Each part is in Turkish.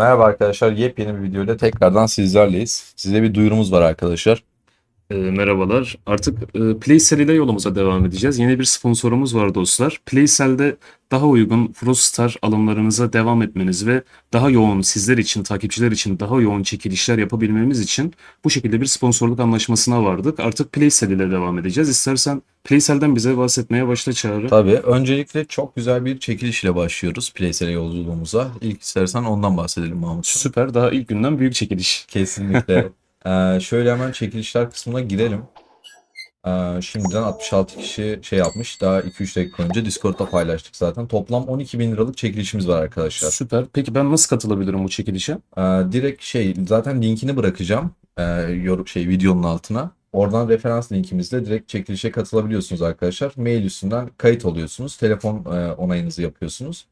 Merhaba arkadaşlar, yepyeni bir videoyla tekrardan sizlerleyiz. Size bir duyurumuz var arkadaşlar. E, merhabalar. Artık e, Playsell ile yolumuza devam edeceğiz. Yeni bir sponsorumuz var dostlar. Playsell'de daha uygun Frostar alımlarınıza devam etmeniz ve daha yoğun sizler için, takipçiler için daha yoğun çekilişler yapabilmemiz için bu şekilde bir sponsorluk anlaşmasına vardık. Artık Playsell ile devam edeceğiz. İstersen Playsell'den bize bahsetmeye başla Çağrı. Tabii öncelikle çok güzel bir çekiliş ile başlıyoruz Playsel'e yolculuğumuza. İlk istersen ondan bahsedelim Mahmut. Süper. Daha ilk günden büyük çekiliş. Kesinlikle. Ee, şöyle hemen çekilişler kısmına girelim. Ee, şimdiden 66 kişi şey yapmış. Daha 2-3 dakika önce Discord'da paylaştık zaten. Toplam 12 bin liralık çekilişimiz var arkadaşlar. Süper. Peki ben nasıl katılabilirim bu çekilişe? Ee, direkt şey zaten linkini bırakacağım ee, yorum şey videonun altına. Oradan referans linkimizle direkt çekilişe katılabiliyorsunuz arkadaşlar. Mail üstünden kayıt oluyorsunuz. Telefon e, onayınızı yapıyorsunuz.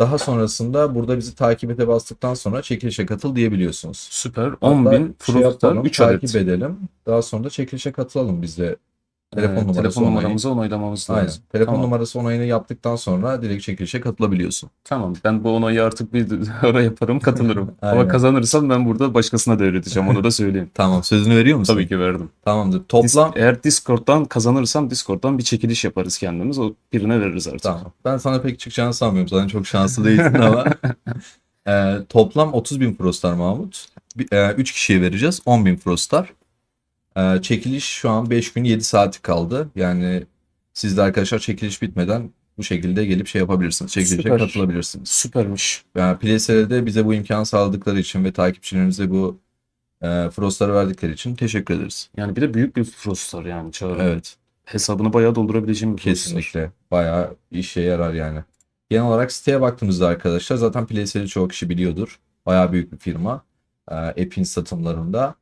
Daha sonrasında burada bizi takip ete bastıktan sonra çekilişe katıl diyebiliyorsunuz. Süper. Hatta 10.000 şey yapalım, 3 takip adet. edelim. Daha sonra da çekilişe katılalım biz de. Telefon Ee, numarası telefon onayı. numaramızı onaylamamız Aynen. lazım. Telefon Tamam. numarası onayını yaptıktan sonra direkt çekilişe katılabiliyorsun. Tamam ben bu onayı artık bir ara yaparım katılırım. Ama Aynen. kazanırsam ben burada başkasına devredeceğim onu da söyleyeyim. Tamam sözünü veriyor musun? Tabii ki verdim. Tamamdır. Dis- Toplam eğer Discord'dan kazanırsam Discord'dan bir çekiliş yaparız kendimiz. O birine veririz artık. Tamam. Ben sana pek çıkacağını sanmıyorum. Zaten çok şanslı değilsin ama. Ee, toplam 30 bin Frostar Mahmut. 3 kişiye vereceğiz. 10 bin Frostar. Ee, çekiliş şu an 5 gün 7 saati kaldı. Yani siz de arkadaşlar çekiliş bitmeden bu şekilde gelip şey yapabilirsiniz. Çekilişe Süper. katılabilirsiniz. Süpermiş. Yani PlayStation'de bize bu imkanı sağladıkları için ve takipçilerimize bu e, Frost'ları verdikleri için teşekkür ederiz. Yani bir de büyük bir Frostar yani Çağrı. Evet. Hesabını bayağı doldurabileceğim bir Frostar. Kesinlikle. Bayağı işe yarar yani. Genel olarak siteye baktığımızda arkadaşlar zaten PlayStation'ı çoğu kişi biliyordur. Bayağı büyük bir firma. Ee, App'in satımlarında.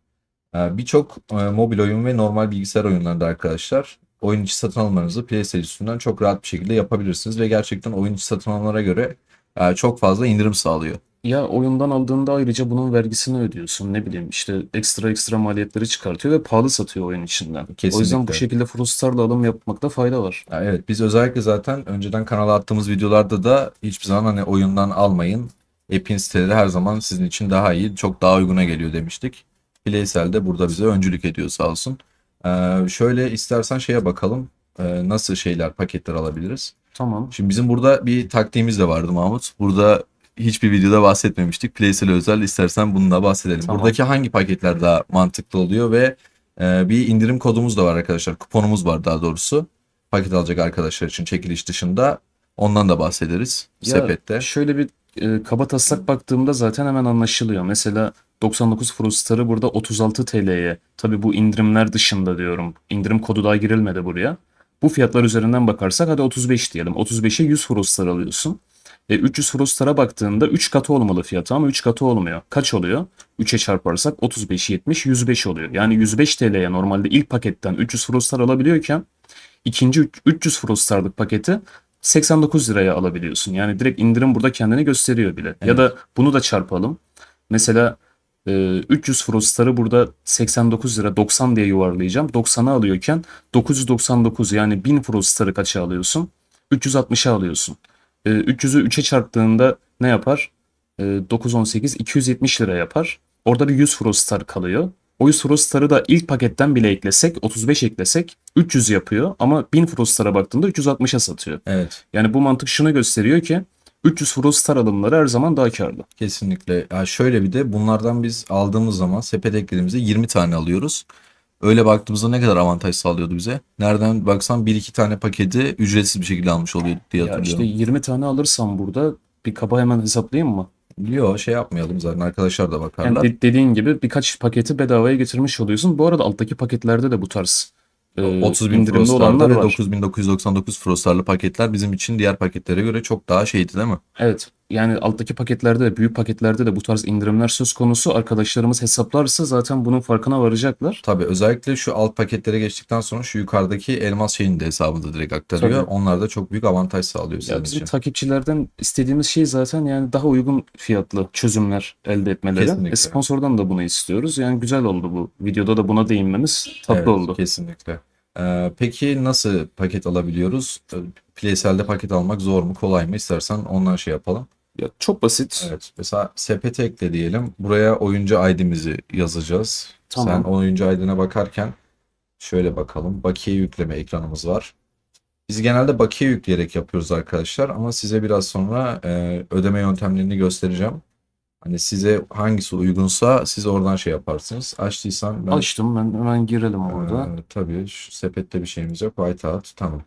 Ee, Birçok e, mobil oyun ve normal bilgisayar oyunlarında arkadaşlar oyun içi satın almanızı PlayStation üstünden çok rahat bir şekilde yapabilirsiniz ve gerçekten oyun içi satın almalara göre e, çok fazla indirim sağlıyor. Ya oyundan aldığında ayrıca bunun vergisini ödüyorsun. Ne bileyim işte ekstra ekstra maliyetleri çıkartıyor ve pahalı satıyor oyun içinden. O yüzden Kesinlikle. bu şekilde Frostar'la alım yapmakta fayda var. Ya evet biz özellikle zaten önceden kanala attığımız videolarda da hiçbir zaman hani oyundan almayın. App'in siteleri her zaman sizin için daha iyi, çok daha uyguna geliyor demiştik. Playsel de burada bize öncülük ediyor sağ olsun. Ee, şöyle istersen şeye bakalım. Ee, nasıl şeyler, paketler alabiliriz. Tamam. Şimdi bizim burada bir taktiğimiz de vardı Mahmut. Burada hiçbir videoda bahsetmemiştik. Playsel özel istersen bununla bahsedelim. Tamam. Buradaki hangi paketler daha mantıklı oluyor ve e, bir indirim kodumuz da var arkadaşlar. Kuponumuz var daha doğrusu. Paket alacak arkadaşlar için çekiliş dışında. Ondan da bahsederiz Ya sepette. şöyle bir e, kaba taslak baktığımda zaten hemen anlaşılıyor. Mesela 99 Frostar'ı burada 36 TL'ye. Tabii bu indirimler dışında diyorum. İndirim kodu daha girilmedi buraya. Bu fiyatlar üzerinden bakarsak hadi 35 diyelim. 35'e 100 Frostar alıyorsun. E, 300 Frostar'a baktığında 3 katı olmalı fiyatı ama 3 katı olmuyor. Kaç oluyor? 3'e çarparsak 35, 70, 105 oluyor. Yani 105 TL'ye normalde ilk paketten 300 Frostar alabiliyorken ikinci üç- 300 Frostar'lık paketi 89 liraya alabiliyorsun. Yani direkt indirim burada kendini gösteriyor bile. Ya da bunu da çarpalım. Mesela e, 300 Frostar'ı burada 89 lira 90 diye yuvarlayacağım. 90'a alıyorken 999 yani 1000 Frostar'ı kaça alıyorsun? 360'a alıyorsun. E, 300'ü 3'e çarptığında ne yapar? E, 9, 18, 270 lira yapar. Orada bir 100 Frostar kalıyor. O 100 Frostar'ı da ilk paketten bile eklesek, 35 eklesek 300 yapıyor ama 1000 Frostar'a baktığında 360'a satıyor. Evet. Yani bu mantık şunu gösteriyor ki 300 Frostar alımları her zaman daha karlı. Kesinlikle. Ya şöyle bir de bunlardan biz aldığımız zaman sepet eklediğimizde 20 tane alıyoruz. Öyle baktığımızda ne kadar avantaj sağlıyordu bize? Nereden baksan 1-2 tane paketi ücretsiz bir şekilde almış oluyorduk diye Ya hatırlıyorum. işte 20 tane alırsam burada bir kaba hemen hesaplayayım mı? Yok şey yapmayalım zaten arkadaşlar da Yani bakarlar. de- dediğin gibi birkaç paketi bedavaya getirmiş oluyorsun. Bu arada alttaki paketlerde de bu tarz e, 30 bin indirimli olanlar ve var. 9999 Frostar'lı paketler bizim için diğer paketlere göre çok daha şeydi değil mi? Evet. Yani alttaki paketlerde de büyük paketlerde de bu tarz indirimler söz konusu. Arkadaşlarımız hesaplarsa zaten bunun farkına varacaklar. Tabii özellikle şu alt paketlere geçtikten sonra şu yukarıdaki elmas şeyini de hesabında direkt aktarıyor. Tabii. Onlar da çok büyük avantaj sağlıyor sizin Ya bizim için. takipçilerden istediğimiz şey zaten yani daha uygun fiyatlı çözümler elde etmeleri. Kesinlikle. E, sponsordan da bunu istiyoruz. Yani güzel oldu bu. Videoda da buna değinmemiz tatlı Evet, oldu. Kesinlikle. Ee, peki nasıl paket alabiliyoruz? Ee, Playsel'de paket almak zor mu kolay mı? İstersen ondan şey yapalım. Ya çok basit. Evet. Mesela sepete ekle diyelim. Buraya oyuncu ID'mizi yazacağız. Tamam. Sen oyuncu ID'ne bakarken şöyle bakalım. Bakiye yükleme ekranımız var. Biz genelde bakiye yükleyerek yapıyoruz arkadaşlar ama size biraz sonra e, ödeme yöntemlerini göstereceğim. Hani size hangisi uygunsa siz oradan şey yaparsınız. Açtıysan ben Açtım ben hemen girelim orada. Ee, tabii şu sepette bir şeyimiz yok. Whiteout tamam.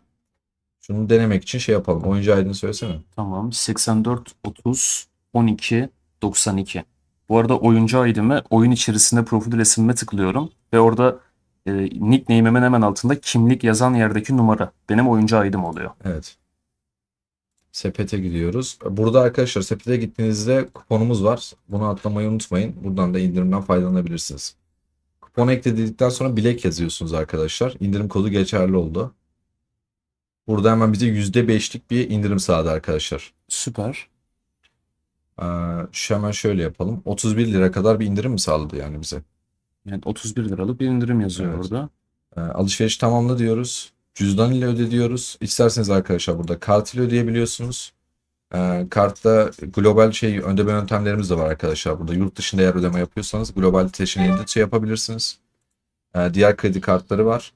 Şunu denemek için şey yapalım. Oyuncu ID'ni söylesene. Tamam 84 30 12 92. Bu arada oyuncu ID'me oyun içerisinde profil resmime tıklıyorum ve orada e, nickname'imin hemen altında kimlik yazan yerdeki numara benim oyuncu ID'm oluyor. Evet. Sepete gidiyoruz. Burada arkadaşlar sepete gittiğinizde kuponumuz var. Bunu atlamayı unutmayın. Buradan da indirimden faydalanabilirsiniz. Kuponu ekledikten sonra bilek yazıyorsunuz arkadaşlar. İndirim kodu geçerli oldu. Burada hemen bize %5'lik bir indirim sağladı arkadaşlar. Süper. Ee, şu hemen şöyle yapalım. 31 lira kadar bir indirim mi sağladı yani bize? Yani 31 liralık bir indirim yazıyor Evet. orada. E, alışveriş tamamla diyoruz. Cüzdan ile öde diyoruz. İsterseniz arkadaşlar burada kart ile ödeyebiliyorsunuz. E, kartta global şey ödeme yöntemlerimiz de var arkadaşlar burada. Yurt dışında eğer ödeme yapıyorsanız global seçeneğinde şey yapabilirsiniz. E, diğer kredi kartları var.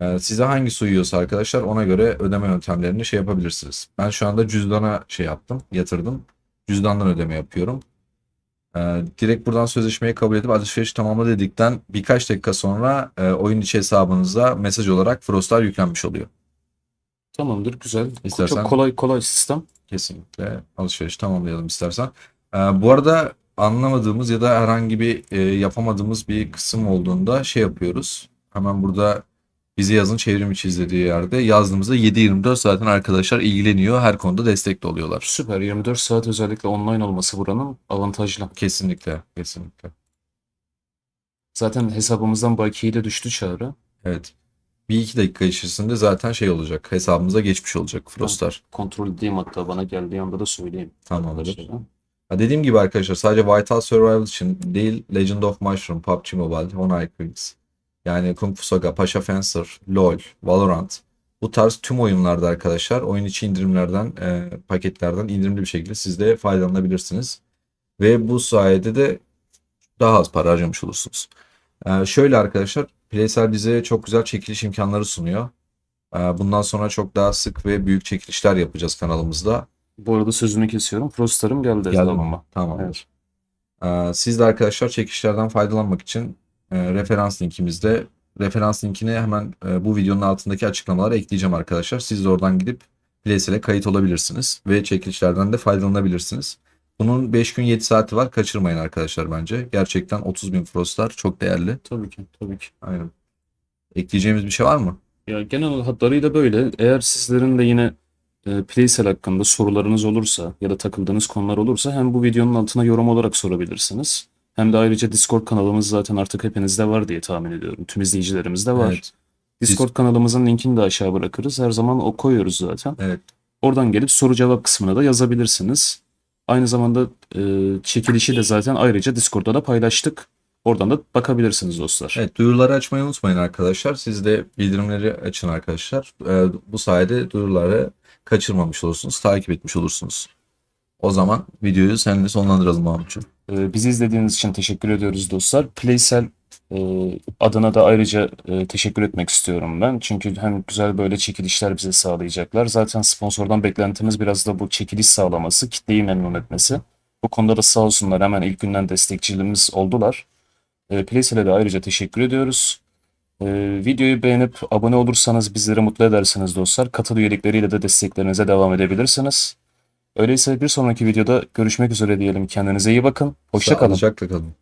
E, size hangisi uyuyorsa arkadaşlar ona göre ödeme yöntemlerini şey yapabilirsiniz. Ben şu anda cüzdana şey yaptım, yatırdım. Cüzdandan ödeme yapıyorum. Ee, direkt buradan sözleşmeyi kabul edip alışveriş tamamla dedikten birkaç dakika sonra e, oyun içi hesabınıza mesaj olarak Frostlar yüklenmiş oluyor. Tamamdır güzel. İstersen- Çok kolay kolay sistem. Kesinlikle alışveriş tamamlayalım istersen. Ee, bu arada anlamadığımız ya da herhangi bir e, yapamadığımız bir kısım olduğunda şey yapıyoruz. Hemen burada bize yazın çevrim içi izlediği yerde yazdığımızda 7-24 zaten arkadaşlar ilgileniyor. Her konuda destekli oluyorlar. Süper 24 saat özellikle online olması buranın avantajlı. Kesinlikle, kesinlikle. Zaten hesabımızdan bakiye de düştü çağrı. Evet. Bir iki dakika içerisinde zaten şey olacak. Hesabımıza geçmiş olacak Frostlar. Kontrol edeyim hatta bana geldiği anda da söyleyeyim. Tamamdır. Ha dediğim gibi arkadaşlar sadece Whiteout Survival için değil Legend of Mushroom, PUBG Mobile, Honor Queens, yani Kung Fu Saga, Pasha Fencer, LoL, Valorant bu tarz tüm oyunlarda arkadaşlar oyun içi indirimlerden, e, paketlerden indirimli bir şekilde siz de faydalanabilirsiniz. Ve bu sayede de daha az para harcamış olursunuz. E, şöyle arkadaşlar Playsel bize çok güzel çekiliş imkanları sunuyor. E, bundan sonra çok daha sık ve büyük çekilişler yapacağız kanalımızda. Bu arada sözünü kesiyorum. Frostlarım geldi Geldi mi? Tamamdır. Ee, siz de arkadaşlar çekişlerden faydalanmak için e, referans linkimizde referans linkini hemen e, bu videonun altındaki açıklamalara ekleyeceğim arkadaşlar. Siz de oradan gidip Playsel'e kayıt olabilirsiniz ve çekilişlerden de faydalanabilirsiniz. Bunun 5 gün 7 saati var. Kaçırmayın arkadaşlar bence. Gerçekten 30 bin frostlar çok değerli. Tabii ki, tabii ki. Aynen. Ekleyeceğimiz bir şey var mı? Ya genel hatlarıyla böyle. Eğer sizlerin de yine e, Playsel hakkında sorularınız olursa ya da takıldığınız konular olursa hem bu videonun altına yorum olarak sorabilirsiniz. Hem de ayrıca Discord kanalımız zaten artık hepinizde var diye tahmin ediyorum. Tüm izleyicilerimizde var. Evet. Discord kanalımızın linkini de aşağı bırakırız. Her zaman o koyuyoruz zaten. Evet. Oradan gelip soru cevap kısmına da yazabilirsiniz. Aynı zamanda e, çekilişi de zaten ayrıca Discord'da da paylaştık. Oradan da bakabilirsiniz dostlar. Evet duyuruları açmayı unutmayın arkadaşlar. Siz de bildirimleri açın arkadaşlar. Ee, bu sayede duyuruları kaçırmamış olursunuz, takip etmiş olursunuz. O zaman videoyu seninle sonlandıralım Mahmutcuğum. Ee, bizi izlediğiniz için teşekkür ediyoruz dostlar. Playsel e, adına da ayrıca e, teşekkür etmek istiyorum ben. Çünkü hem güzel böyle çekilişler bize sağlayacaklar. Zaten sponsordan beklentimiz biraz da bu çekiliş sağlaması, kitleyi memnun etmesi. Bu konuda da sağ olsunlar hemen ilk günden destekçilerimiz oldular. E, Playsel'e de ayrıca teşekkür ediyoruz. E, videoyu beğenip abone olursanız bizleri mutlu edersiniz dostlar. Katıl üyelikleriyle de desteklerinize devam edebilirsiniz. Öyleyse bir sonraki videoda görüşmek üzere diyelim. Kendinize iyi bakın. Hoşça kalın. Sağlıcakla kalın.